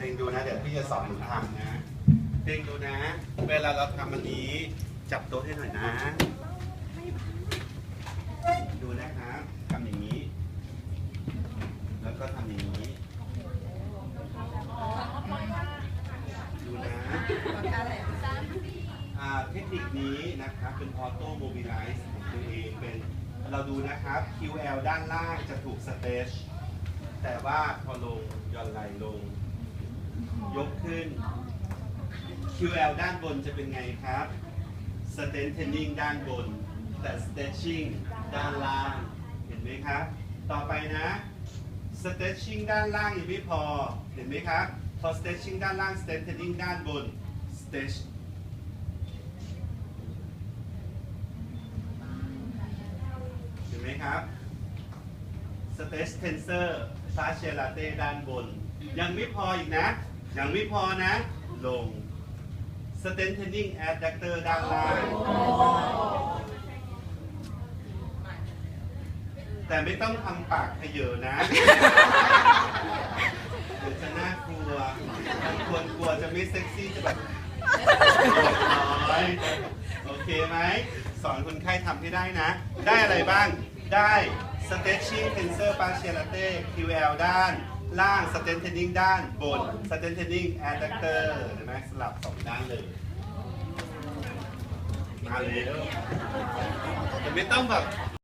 เองดูนะ เดี๋ยวพี่จะสอนหนูทำนะเองดูนะ เวลาเราทำอันนี้ จับโต๊ะให้หน่อยนะ ดูนะครับทำอย่างนี้ แล้วก็ทำอย่างนี้ ดูนะอ่าเทคนิคนี้นะครับเป็นออโต้โมบิลไลซ์ของตัวเองเป็นเราดูนะครับ QL ด้านล่างจะถูกสเตชแต่ว่าพอลงย่อนไหลลง ยกขึ้น QL ด้านบนจะเป็นไงครับ strengthening ด้านบน แต่ stretching ด้านล่าง เห็นไหมครับ ต่อไปนะ stretching ด้านล่างยังไม่พอ เห็นไหมครับ พอ stretching ด้านล่าง strengthening ด้านบน stretch เห็นไหมครับ stretch tensor fascia latae ด้านบน ยังไม่พออีกนะ ยังไม่พอนะ ลง strengthening adductor ด้านล่างแต่ไม่ต้องทำปากขยเยอนะเดี๋ยวจะน่ากลัวบางคนกลัวจะไม่เซ็กซี่จะแบบอยโอเคไหม สอนคนไข้ทำให้ได้นะ ได้อะไรบ้าง ได้ stretching tensor fasciae latae QL ด้าน ล่าง strengthening ด้านบน strengthening adductor เห็นไหมสลับสองด้านเลย มาเลยแต่ไม่ต้องแบบ